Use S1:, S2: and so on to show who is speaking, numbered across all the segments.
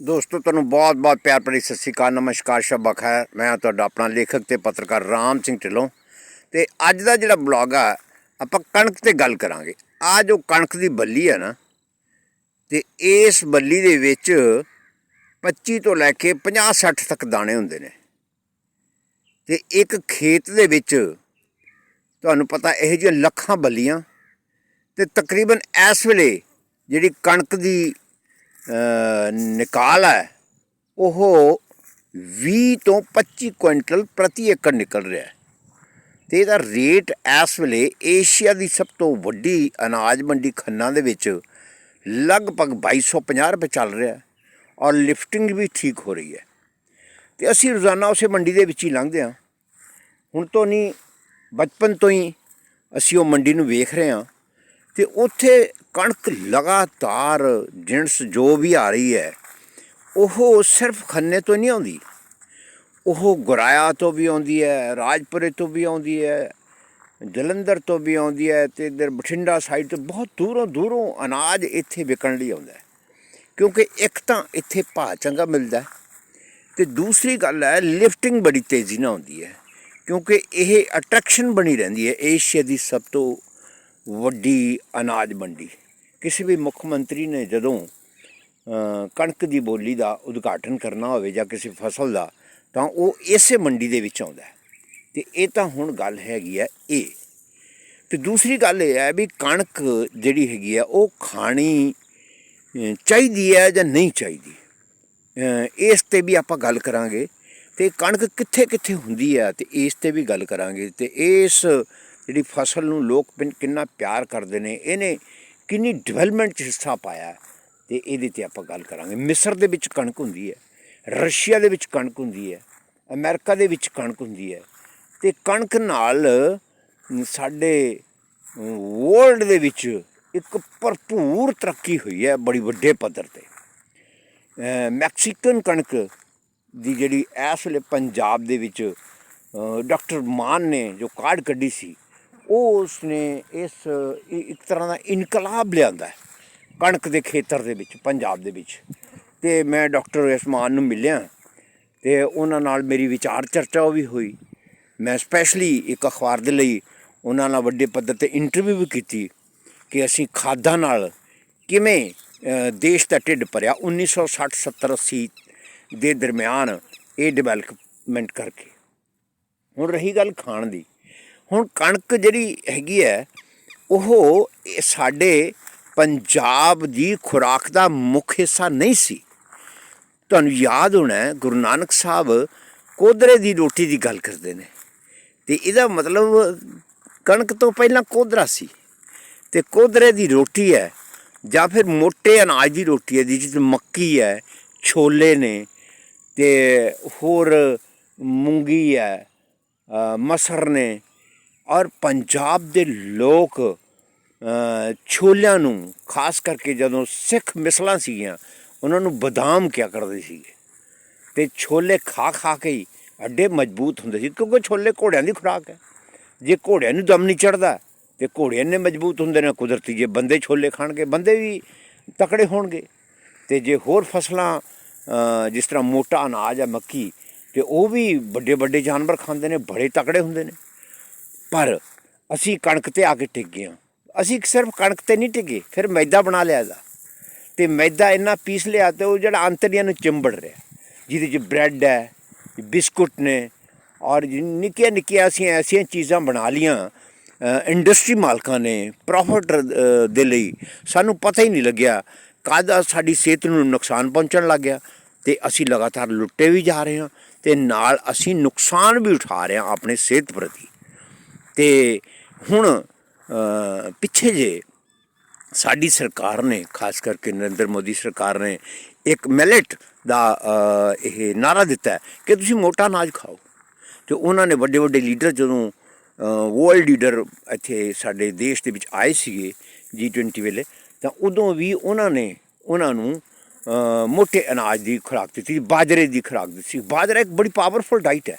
S1: ਦੋਸਤੋ, ਤੁਹਾਨੂੰ ਬਹੁਤ ਬਹੁਤ ਪਿਆਰ ਭਰੀ ਸਤਿ ਸ਼੍ਰੀ ਅਕਾਲ, ਨਮਸਕਾਰ, ਸ਼ਬਕ ਹੈ। ਮੈਂ ਤੁਹਾਡਾ ਆਪਣਾ ਲੇਖਕ ਤੇ ਪੱਤਰਕਾਰ ਰਾਮ ਸਿੰਘ ਢਿੱਲੋਂ। ਤੇ ਅੱਜ ਦਾ ਜਿਹੜਾ ਬਲੌਗ ਆ, ਆਪਾਂ ਕਣਕ ਤੇ ਗੱਲ ਕਰਾਂਗੇ। ਆ ਜੋ ਕਣਕ ਦੀ ਬੱਲੀ ਹੈ ਨਾ, ਤੇ ਇਸ ਬੱਲੀ ਦੇ ਵਿੱਚ 25 ਤੋਂ ਲੈ ਕੇ 50 60 ਤੱਕ ਦਾਣੇ ਹੁੰਦੇ ਨੇ। ਤੇ ਇੱਕ ਖੇਤ ਦੇ ਵਿੱਚ ਤੁਹਾਨੂੰ ਪਤਾ ਇਹੋ ਜਿਹੀਆਂ ਲੱਖਾਂ ਬੱਲੀਆਂ, ਤੇ ਤਕਰੀਬਨ ਇਸ ਵੇਲੇ ਜਿਹੜੀ ਕਣਕ ਦੀ ਨਿਕਾਲ ਹੈ, ਉਹ 20 ਤੋਂ 25 ਕੁਇੰਟਲ ਪ੍ਰਤੀ ਏਕੜ ਨਿਕਲ ਰਿਹਾ ਹੈ। ਤੇ ਇਹਦਾ ਰੇਟ ਇਸ ਵੇਲੇ ਏਸ਼ੀਆ ਦੀ ਸਭ ਤੋਂ ਵੱਡੀ ਅਨਾਜ ਮੰਡੀ ਖੰਨਾ ਦੇ ਵਿੱਚ ਲਗਭਗ 2250 ਰੁਪਏ ਚੱਲ ਰਿਹਾ ਹੈ ਔਰ ਲਿਫਟਿੰਗ ਵੀ ਠੀਕ ਹੋ ਰਹੀ ਹੈ। ਤੇ ਅਸੀਂ ਰੋਜ਼ਾਨਾ ਉਸੇ ਮੰਡੀ ਦੇ ਵਿੱਚ ਹੀ ਲੰਘਦੇ ਹਾਂ। ਹੁਣ ਤੋਂ ਨਹੀਂ, ਬਚਪਨ ਤੋਂ ਹੀ ਅਸੀਂ ਉਹ ਮੰਡੀ ਨੂੰ ਵੇਖ ਰਹੇ ਹਾਂ। ਤੇ ਉੱਥੇ ਕਣਕ ਲਗਾਤਾਰ ਜਿਣਸ ਜੋ ਵੀ ਆ ਰਹੀ ਹੈ, ਉਹ ਸਿਰਫ ਖੰਨੇ ਤੋਂ ਨਹੀਂ ਆਉਂਦੀ। ਉਹ ਗੁਰਾਇਆ ਤੋਂ ਵੀ ਆਉਂਦੀ ਹੈ, ਰਾਜਪੁਰੇ ਤੋਂ ਵੀ ਆਉਂਦੀ ਹੈ, ਜਲੰਧਰ ਤੋਂ ਵੀ ਆਉਂਦੀ ਹੈ ਤੇ ਇਧਰ ਬਠਿੰਡਾ ਸਾਈਡ ਤੋਂ ਬਹੁਤ ਦੂਰੋਂ ਦੂਰੋਂ ਅਨਾਜ ਇੱਥੇ ਵਿਕਣ ਲਈ ਆਉਂਦਾ ਕਿਉਂਕਿ ਇੱਕ ਤਾਂ ਇੱਥੇ ਭਾਅ ਚੰਗਾ ਮਿਲਦਾ ਹੈ ਤੇ ਦੂਸਰੀ ਗੱਲ ਹੈ, ਲਿਫਟਿੰਗ ਬੜੀ ਤੇਜ਼ੀ ਨਾਲ ਹੁੰਦੀ ਹੈ। ਕਿਉਂਕਿ ਇਹ ਅਟਰੈਕਸ਼ਨ ਬਣੀ ਰਹਿੰਦੀ ਹੈ, ਏਸ਼ੀਆ ਦੀ ਸਭ ਤੋਂ ਵੱਡੀ ਅਨਾਜ ਮੰਡੀ। ਕਿਸੇ ਵੀ ਮੁੱਖ ਮੰਤਰੀ ਨੇ ਜਦੋਂ ਕਣਕ ਦੀ ਬੋਲੀ ਦਾ ਉਦਘਾਟਨ ਕਰਨਾ ਹੋਵੇ ਜਾਂ ਕਿਸੇ ਫਸਲ ਦਾ, ਤਾਂ ਉਹ ਇਸੇ ਮੰਡੀ ਦੇ ਵਿੱਚ ਆਉਂਦਾ ਹੈ। ਤੇ ਇਹ ਤਾਂ ਹੁਣ ਗੱਲ ਹੈਗੀ ਹੈ ਇਹ ਤੇ ਦੂਸਰੀ ਗੱਲ ਇਹ ਹੈ ਵੀ ਕਣਕ ਜਿਹੜੀ ਹੈਗੀ ਆ ਉਹ ਖਾਣੀ ਚਾਹੀਦੀ ਹੈ ਜਾਂ ਨਹੀਂ ਚਾਹੀਦੀ। ਇਸ ਤੇ ਵੀ ਆਪਾਂ ਗੱਲ ਕਰਾਂਗੇ। ਤੇ ਕਣਕ ਕਿੱਥੇ ਕਿੱਥੇ ਹੁੰਦੀ ਹੈ ਤੇ ਇਸ ਤੇ ਵੀ ਗੱਲ ਕਰਾਂਗੇ। ਤੇ ਇਸ ਜਿਹੜੀ ਫਸਲ ਨੂੰ ਲੋਕ ਪਿੰ- ਕਿੰਨਾ ਪਿਆਰ ਕਰਦੇ ਨੇ, ਇਹਨੇ ਕਿੰਨੀ ਡਿਵੈਲਪਮੈਂਟ 'ਚ ਹਿੱਸਾ ਪਾਇਆ ਹੈ। ਤੇ ਇਹਦੇ ਤੇ ਆਪਾਂ ਗੱਲ ਕਰਾਂਗੇ। ਮਿਸਰ ਦੇ ਵਿੱਚ ਕਣਕ ਹੁੰਦੀ ਹੈ, ਰਸ਼ੀਆ ਦੇ ਵਿੱਚ ਕਣਕ ਹੁੰਦੀ ਹੈ, ਅਮਰੀਕਾ ਦੇ ਵਿੱਚ ਕਣਕ ਹੁੰਦੀ ਹੈ। ਤੇ ਕਣਕ ਨਾਲ ਸਾਡੇ ਵਰਲਡ ਦੇ ਵਿੱਚ ਇੱਕ ਭਰਪੂਰ ਤਰੱਕੀ ਹੋਈ ਹੈ ਬੜੀ ਵੱਡੇ ਪੱਧਰ ਤੇ। ਮੈਕਸੀਕਨ ਕਣਕ ਦੀ ਜਿਹੜੀ ਇਸ ਵੇਲੇ ਪੰਜਾਬ ਦੇ ਵਿੱਚ ਡਾਕਟਰ ਮਾਨ ਨੇ ਜੋ ਕਾਰਡ ਕੱਢੀ ਸੀ ਉਹ ਉਸਨੇ ਇਸ ਇੱਕ ਤਰ੍ਹਾਂ ਦਾ ਇਨਕਲਾਬ ਲਿਆਂਦਾ ਕਣਕ ਦੇ ਖੇਤਰ ਦੇ ਵਿੱਚ, ਪੰਜਾਬ ਦੇ ਵਿੱਚ। ਤੇ ਮੈਂ ਡਾਕਟਰ ਇਸਮਾਨ ਨੂੰ ਮਿਲਿਆ ਤੇ ਉਹਨਾਂ ਨਾਲ ਮੇਰੀ ਵਿਚਾਰ ਚਰਚਾ ਉਹ ਵੀ ਹੋਈ। ਮੈਂ ਸਪੈਸ਼ਲੀ ਇੱਕ ਅਖਬਾਰ ਦੇ ਲਈ ਉਹਨਾਂ ਨਾਲ ਵੱਡੇ ਪੱਧਰ ਤੇ ਇੰਟਰਵਿਊ ਵੀ ਕੀਤੀ ਕਿ ਅਸੀਂ ਖਾਦਾਂ ਨਾਲ ਕਿਵੇਂ ਦੇਸ਼ ਦਾ ਢਿੱਡ ਭਰਿਆ 1960 70 80 ਦੇ ਦਰਮਿਆਨ ਇਹ ਡਿਵੈਲਪਮੈਂਟ ਕਰਕੇ। ਹੁਣ ਰਹੀ ਗੱਲ ਖਾਣ ਦੀ। ਹੁਣ ਕਣਕ ਜਿਹੜੀ ਹੈਗੀ ਹੈ, ਉਹ ਇਹ ਸਾਡੇ ਪੰਜਾਬ ਦੀ ਖੁਰਾਕ ਦਾ ਮੁੱਖ ਹਿੱਸਾ ਨਹੀਂ ਸੀ। ਤੁਹਾਨੂੰ ਯਾਦ ਹੋਣਾ ਗੁਰੂ ਨਾਨਕ ਸਾਹਿਬ ਕੋਦਰੇ ਦੀ ਰੋਟੀ ਦੀ ਗੱਲ ਕਰਦੇ ਨੇ। ਤੇ ਇਹਦਾ ਮਤਲਬ ਕਣਕ ਤੋਂ ਪਹਿਲਾਂ ਕੋਦਰਾ ਸੀ। ਤੇ ਕੋਦਰੇ ਦੀ ਰੋਟੀ ਹੈ, ਜਾਂ ਫਿਰ ਮੋٹے ਅਨਾਜ ਦੀ ਰੋਟੀ ਹੈ ਜਿਸ ਮੱਕੀ ਹੈ, ਛੋਲੇ ਨੇ, ਤੇ ਹੋਰ ਮੂੰਗੀ ਹੈ ਮਸਰ ਨੇ ਔਰ ਪੰਜਾਬ ਦੇ ਲੋਕ ਛੋਲਿਆਂ ਨੂੰ, ਖਾਸ ਕਰਕੇ ਜਦੋਂ ਸਿੱਖ ਮਿਸਲਾਂ ਸੀਗੀਆਂ, ਉਹਨਾਂ ਨੂੰ ਬਦਾਮ ਕਿਆ ਕਰਦੇ ਸੀਗੇ? ਤੇ ਛੋਲੇ ਖਾ ਖਾ ਕੇ ਹੀ ਅੱਡੇ ਮਜ਼ਬੂਤ ਹੁੰਦੇ ਸੀ, ਕਿਉਂਕਿ ਛੋਲੇ ਘੋੜਿਆਂ ਦੀ ਖੁਰਾਕ ਹੈ। ਜੇ ਘੋੜਿਆਂ ਨੂੰ ਦਮ ਨਹੀਂ ਚੜਦਾ ਤੇ ਘੋੜੇ ਇੰਨੇ ਮਜ਼ਬੂਤ ਹੁੰਦੇ ਨੇ ਕੁਦਰਤੀ, ਜੇ ਬੰਦੇ ਛੋਲੇ ਖਾਣਗੇ, ਬੰਦੇ ਵੀ ਤਕੜੇ ਹੋਣਗੇ। ਤੇ ਜੇ ਹੋਰ ਫਸਲਾਂ ਜਿਸ ਤਰ੍ਹਾਂ ਮੋਟਾ ਅਨਾਜ ਹੈ ਮੱਕੀ, ਤੇ ਉਹ ਵੀ ਵੱਡੇ ਵੱਡੇ ਜਾਨਵਰ ਖਾਂਦੇ ਨੇ, ਬੜੇ ਤਕੜੇ ਹੁੰਦੇ ਨੇ। ਪਰ ਅਸੀਂ ਕਣਕ ਤੇ ਆ ਕੇ ਟਿਕ ਗਏ ਹਾਂ। ਅਸੀਂ ਸਿਰਫ ਕਣਕ ਤੇ ਨਹੀਂ ਟਿਕੇ ਫਿਰ ਮੈਦਾ ਬਣਾ ਲਿਆ ਇਹਦਾ। ਤੇ ਮੈਦਾ ਇੰਨਾ ਪੀਸ ਲਿਆ ਤੇ ਉਹ ਜਿਹੜਾ ਅੰਤੜੀਆਂ ਨੂੰ ਚਿੰਬੜ ਰਿਹਾ। ਜਿਹਦੇ 'ਚ ਬ੍ਰੈਡ ਹੈ, ਬਿਸਕੁਟ ਨੇ, ਔਰ ਨਿੱਕੀਆਂ ਨਿੱਕੀਆਂ ਅਸੀਂ ਐਸੀਆਂ ਚੀਜ਼ਾਂ ਬਣਾ ਲੀਆਂ ਇੰਡਸਟਰੀ ਮਾਲਕਾਂ ਨੇ ਪ੍ਰੋਫਿਟ ਦੇ ਲਈ। ਸਾਨੂੰ ਪਤਾ ਹੀ ਨਹੀਂ ਲੱਗਿਆ ਕਾਹਦਾ ਸਾਡੀ ਸਿਹਤ ਨੂੰ ਨੁਕਸਾਨ ਪਹੁੰਚਣ ਲੱਗ ਗਿਆ। ਤੇ ਅਸੀਂ ਲਗਾਤਾਰ ਲੁੱਟੇ ਵੀ ਜਾ ਰਹੇ ਹਾਂ ਤੇ ਨਾਲ ਅਸੀਂ ਨੁਕਸਾਨ ਵੀ ਉਠਾ ਰਹੇ ਹਾਂ ਆਪਣੇ ਸਿਹਤ ਪ੍ਰਤੀ। ਤੇ ਹੁਣ ਪਿੱਛੇ ਜੇ ਸਾਡੀ ਸਰਕਾਰ ਨੇ, ਖਾਸ ਕਰਕੇ ਨਰਿੰਦਰ ਮੋਦੀ ਸਰਕਾਰ ਨੇ ਇੱਕ ਮਿਲਟ ਦਾ ਇਹ ਨਾਰਾ ਦਿੱਤਾ ਕਿ ਤੁਸੀਂ ਮੋਟਾ ਅਨਾਜ ਖਾਓ। ਤੇ ਉਹਨਾਂ ਨੇ ਵੱਡੇ ਵੱਡੇ ਲੀਡਰ ਜਦੋਂ ਵਰਲਡ ਲੀਡਰ ਇੱਥੇ ਸਾਡੇ ਦੇਸ਼ ਦੇ ਵਿੱਚ ਆਏ ਸੀਗੇ G20 ਵੇਲੇ, ਤਾਂ ਉਦੋਂ ਵੀ ਉਹਨਾਂ ਨੇ ਉਹਨਾਂ ਨੂੰ ਮੋਟੇ ਅਨਾਜ ਦੀ ਖੁਰਾਕ ਦਿੱਤੀ, ਬਾਜਰੇ ਦੀ ਖੁਰਾਕ ਦਿੱਤੀ। ਬਾਜਰਾ ਇੱਕ ਬੜੀ ਪਾਵਰਫੁਲ ਡਾਈਟ ਹੈ।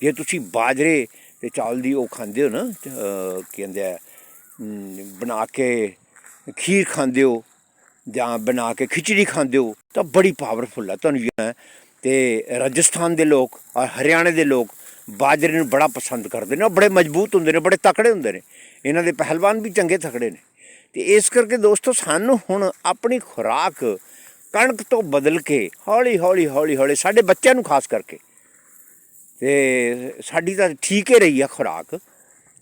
S1: ਜੇ ਤੁਸੀਂ ਬਾਜਰੇ ਤੇ ਚਾਵਲ ਦੀ ਉਹ ਖਾਂਦੇ ਹੋ ਨਾ ਅਹ ਕਹਿੰਦੇ ਆ ਬਣਾ ਕੇ ਖੀਰ ਖਾਂਦੇ ਹੋ ਜਾਂ ਬਣਾ ਕੇ ਖਿਚੜੀ ਖਾਂਦੇ ਹੋ, ਤਾਂ ਬੜੀ ਪਾਵਰਫੁਲ ਆ। ਤੁਹਾਨੂੰ ਯਾਦ ਤੇ ਰਾਜਸਥਾਨ ਦੇ ਲੋਕ ਔਰ ਹਰਿਆਣੇ ਦੇ ਲੋਕ ਬਾਜਰੇ ਨੂੰ ਬੜਾ ਪਸੰਦ ਕਰਦੇ ਨੇ, ਉਹ ਬੜੇ ਮਜ਼ਬੂਤ ਹੁੰਦੇ ਨੇ, ਬੜੇ ਤਕੜੇ ਹੁੰਦੇ ਨੇ। ਇਹਨਾਂ ਦੇ ਪਹਿਲਵਾਨ ਵੀ ਚੰਗੇ ਤਕੜੇ ਨੇ। ਤੇ ਇਸ ਕਰਕੇ ਦੋਸਤੋ, ਸਾਨੂੰ ਹੁਣ ਆਪਣੀ ਖੁਰਾਕ ਕਣਕ ਤੋਂ ਬਦਲ ਕੇ ਹੌਲੀ ਹੌਲੀ ਹੌਲੀ ਹੌਲੀ ਸਾਡੇ ਬੱਚਿਆਂ ਨੂੰ ਖਾਸ ਕਰਕੇ ਤੇ ਸਾਡੀ ਤਾਂ ਠੀਕ ਹੀ ਰਹੀ ਆ ਖੁਰਾਕ,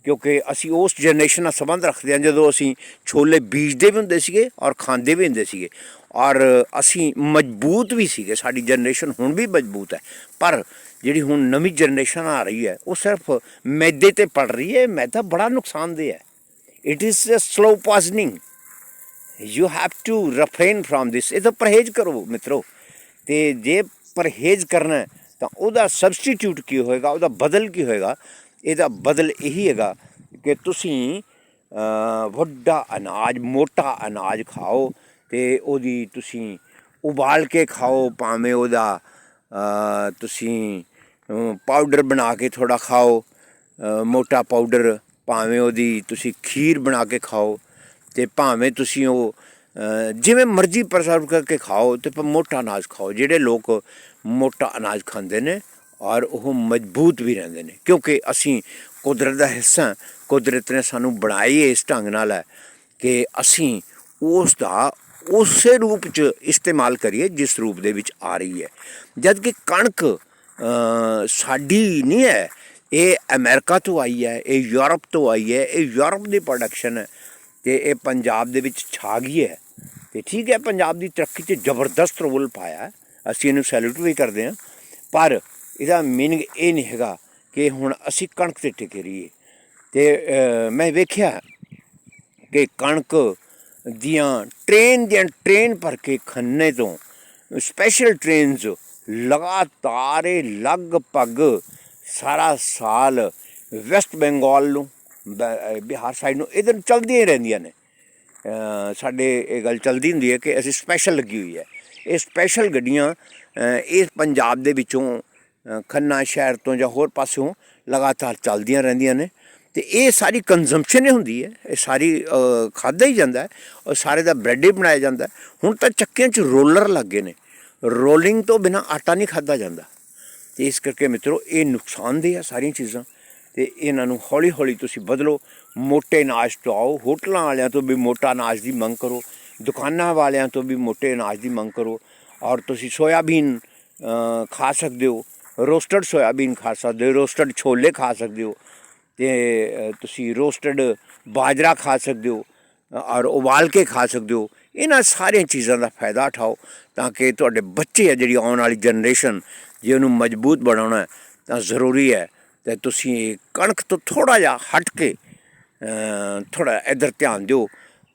S1: ਕਿਉਂਕਿ ਅਸੀਂ ਉਸ ਜਨਰੇਸ਼ਨ ਨਾਲ ਸੰਬੰਧ ਰੱਖਦੇ ਹਾਂ, ਜਦੋਂ ਅਸੀਂ ਛੋਲੇ ਬੀਜਦੇ ਵੀ ਹੁੰਦੇ ਸੀਗੇ ਔਰ ਖਾਂਦੇ ਵੀ ਹੁੰਦੇ ਸੀਗੇ। ਔਰ ਅਸੀਂ ਮਜ਼ਬੂਤ ਵੀ ਸੀਗੇ, ਸਾਡੀ ਜਨਰੇਸ਼ਨ ਹੁਣ ਵੀ ਮਜ਼ਬੂਤ ਹੈ। ਪਰ ਜਿਹੜੀ ਹੁਣ ਨਵੀਂ ਜਨਰੇਸ਼ਨ ਆ ਰਹੀ ਹੈ, ਉਹ ਸਿਰਫ ਮੈਦੇ ਤੇ ਪੜ ਰਹੀ ਹੈ, ਮੈਦਾ ਬੜਾ ਨੁਕਸਾਨਦੇਹ ਹੈ। It is a slow poisoning you have to refrain from this ਇਹ ਤਾਂ ਪਰਹੇਜ਼ ਕਰੋ ਮਿੱਤਰੋ। ਤੇ ਜੇ ਪਰਹੇਜ਼ ਕਰਨਾ ਤਾਂ ਉਹਦਾ ਸਬਸਟੀਟਿਊਟ ਕੀ ਹੋਏਗਾ, ਉਹਦਾ ਬਦਲ ਕੀ ਹੋਏਗਾ? ਇਹਦਾ ਬਦਲ ਇਹੀ ਹੈਗਾ ਕਿ ਤੁਸੀਂ ਵੱਡਾ ਅਨਾਜ, ਮੋਟਾ ਅਨਾਜ ਖਾਓ ਤੇ ਉਹਦੀ ਤੁਸੀਂ ਉਬਾਲ ਕੇ ਖਾਓ, ਭਾਵੇਂ ਉਹਦਾ ਤੁਸੀਂ ਪਾਊਡਰ ਬਣਾ ਕੇ ਥੋੜਾ ਖਾਓ ਮੋਟਾ ਪਾਊਡਰ ਭਾਵੇਂ ਉਹਦੀ ਤੁਸੀਂ ਖੀਰ ਬਣਾ ਕੇ ਖਾਓ ਤੇ ਭਾਵੇਂ ਤੁਸੀਂ ਉਹ ਜਿਵੇਂ ਮਰਜ਼ੀ ਪ੍ਰਸਰਵ ਕਰਕੇ ਖਾਓ ਤੇ ਪਰ ਮੋਟਾ ਅਨਾਜ ਖਾਓ, ਜਿਹੜੇ ਲੋਕ ਮੋਟਾ ਅਨਾਜ ਖਾਂਦੇ ਨੇ ਔਰ ਉਹ ਮਜ਼ਬੂਤ ਵੀ ਰਹਿੰਦੇ ਨੇ, ਕਿਉਂਕਿ ਅਸੀਂ ਕੁਦਰਤ ਦਾ ਹਿੱਸਾ ਕੁਦਰਤ ਨੇ ਸਾਨੂੰ ਬਣਾਈ ਇਸ ਢੰਗ ਨਾਲ ਹੈ ਕਿ ਅਸੀਂ ਉਸ ਦਾ ਉਸੇ ਰੂਪ ਚ ਇਸਤੇਮਾਲ ਕਰੀਏ ਜਿਸ ਰੂਪ ਦੇ ਵਿੱਚ ਆ ਰਹੀ ਹੈ। ਜਦ ਕਿ ਕਣਕ ਸਾਡੀ ਨਹੀਂ ਹੈ, ਇਹ ਅਮਰੀਕਾ ਤੋਂ ਆਈ ਹੈ, ਇਹ ਯੂਰਪ ਤੋਂ ਆਈ ਹੈ, ਇਹ ਯੂਰਪ ਦੀ ਪ੍ਰੋਡਕਸ਼ਨ ਹੈ। ਤੇ ਇਹ ਪੰਜਾਬ ਦੇ ਵਿੱਚ ਛਾ ਗਈ ਹੈ। ਤੇ ਠੀਕ ਹੈ, ਪੰਜਾਬ ਦੀ ਤਰੱਕੀ 'ਚ ਜ਼ਬਰਦਸਤ ਰੋਲ ਪਾਇਆ ਅਸੀਂ ਇਹਨੂੰ ਸੈਲੂਟ ਵੀ ਕਰਦੇ ਹਾਂ। ਪਰ ਇਹਦਾ ਮੀਨਿੰਗ ਇਹ ਨਹੀਂ ਹੈਗਾ ਕਿ ਹੁਣ ਅਸੀਂ ਕਣਕ ਤੇ ਟਿਕੇ ਰਹੀਏ। ਤੇ ਮੈਂ ਵੇਖਿਆ ਕਿ ਕਣਕ ਦੀਆਂ ਟ੍ਰੇਨ ਦੀਆਂ ਟ੍ਰੇਨ ਭਰ ਕੇ ਖੰਨੇ ਤੋਂ ਸਪੈਸ਼ਲ ਟ੍ਰੇਨਸ ਲਗਾਤਾਰ ਲਗਭਗ ਸਾਰਾ ਸਾਲ ਵੈਸਟ ਬੰਗਾਲ ਨੂੰ ਬਿਹਾਰ ਸਾਈਡ ਨੂੰ ਇਧਰ ਚਲਦੀਆਂ ਹੀ ਰਹਿੰਦੀਆਂ ਨੇ। ਸਾਡੇ ਇਹ ਗੱਲ ਚਲਦੀ ਹੁੰਦੀ ਹੈ ਕਿ ਅਸੀਂ ਸਪੈਸ਼ਲ ਲੱਗੀ ਹੋਈ ਹੈ। ਇਹ ਸਪੈਸ਼ਲ ਗੱਡੀਆਂ ਅ, ਇਸ ਪੰਜਾਬ ਦੇ ਵਿੱਚੋਂ ਖੰਨਾ ਸ਼ਹਿਰ ਤੋਂ ਜਾਂ ਹੋਰ ਪਾਸਿਓਂ ਲਗਾਤਾਰ ਚੱਲਦੀਆਂ ਰਹਿੰਦੀਆਂ ਨੇ। ਤੇ ਇਹ ਸਾਰੀ ਕੰਜ਼ੰਪਸ਼ਨ ਹੀ ਹੁੰਦੀ ਹੈ। ਇਹ ਸਾਰੀ ਅ, ਖਾਧਾ ਹੀ ਜਾਂਦਾ ਹੈ ਔਰ ਸਾਰੇ ਦਾ ਬ੍ਰੈਡ ਹੀ ਬਣਾਇਆ ਜਾਂਦਾ ਹੁਣ ਤਾਂ ਚੱਕਿਆਂ 'ਚ ਰੋਲਰ ਲੱਗੇ ਨੇ। ਰੋਲਿੰਗ ਤੋਂ ਬਿਨਾ ਆਟਾ ਨਹੀਂ ਖਾਧਾ ਜਾਂਦਾ। ਤੇ ਇਸ ਕਰਕੇ ਮਿੱਤਰੋ ਇਹ ਨੁਕਸਾਨਦੇਹ ਆ ਸਾਰੀਆਂ ਚੀਜ਼ਾਂ। ਤੇ ਇਹਨਾਂ ਨੂੰ ਹੌਲੀ ਹੌਲੀ ਤੁਸੀਂ ਬਦਲੋ ਮੋਟੇ ਅਨਾਜ ਤੋਂ ਆਓ, ਹੋਟਲਾਂ ਵਾਲਿਆਂ ਤੋਂ ਵੀ ਮੋਟਾ ਅਨਾਜ ਦੀ ਮੰਗ ਕਰੋ, ਦੁਕਾਨਾਂ ਵਾਲਿਆਂ ਤੋਂ ਵੀ ਮੋਟੇ ਅਨਾਜ ਦੀ ਮੰਗ ਕਰੋ, ਔਰ ਤੁਸੀਂ ਸੋਇਆਬੀਨ ਖਾ ਸਕਦੇ ਹੋ, ਰੋਸਟਡ ਸੋਇਆਬੀਨ ਖਾ ਸਕਦੇ ਹੋ, ਰੋਸਟਡ ਛੋਲੇ ਖਾ ਸਕਦੇ ਹੋ, ਤੇ ਤੁਸੀਂ ਰੋਸਟਡ ਬਾਜਰਾ ਖਾ ਸਕਦੇ ਹੋ, ਔਰ ਉਬਾਲ ਕੇ ਖਾ ਸਕਦੇ ਹੋ, ਇਹਨਾਂ ਸਾਰੀਆਂ ਚੀਜ਼ਾਂ ਦਾ ਫਾਇਦਾ ਉਠਾਓ, ਤਾਂ ਕਿ ਤੁਹਾਡੇ ਬੱਚੇ ਆ ਜਿਹੜੀ ਆਉਣ ਵਾਲੀ ਜਨਰੇਸ਼ਨ, ਜੇ ਉਹਨੂੰ ਮਜ਼ਬੂਤ ਬਣਾਉਣਾ ਤਾਂ ਜ਼ਰੂਰੀ ਹੈ ਤੇ ਤੁਸੀਂ ਕਣਕ ਤੋਂ ਥੋੜਾ ਜਿਹਾ ਹਟ ਕੇ ਥੋੜਾ ਇੱਧਰ ਧਿਆਨ ਦਿਓ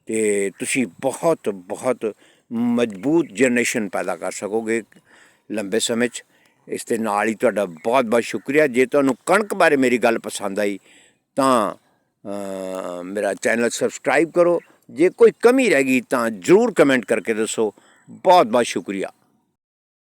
S1: ਤੇ ਤੁਸੀਂ ਬਹੁਤ ਬਹੁਤ ਮਜ਼ਬੂਤ ਜਨਰੇਸ਼ਨ ਪੈਦਾ ਕਰ ਸਕੋਗੇ ਲੰਬੇ ਸਮੇਂ 'ਚ। ਇਸ ਦੇ ਨਾਲ ਹੀ ਤੁਹਾਡਾ ਬਹੁਤ ਬਹੁਤ ਸ਼ੁਕਰੀਆ। ਜੇ ਤੁਹਾਨੂੰ ਕਣਕ ਬਾਰੇ ਮੇਰੀ ਗੱਲ ਪਸੰਦ ਆਈ ਤਾਂ ਮੇਰਾ ਚੈਨਲ ਸਬਸਕ੍ਰਾਈਬ ਕਰੋ। ਜੇ ਕੋਈ ਕਮੀ ਰਹਿ ਗਈ ਤਾਂ ਜ਼ਰੂਰ ਕਮੈਂਟ ਕਰਕੇ ਦੱਸੋ। ਬਹੁਤ ਬਹੁਤ ਸ਼ੁਕਰੀਆ।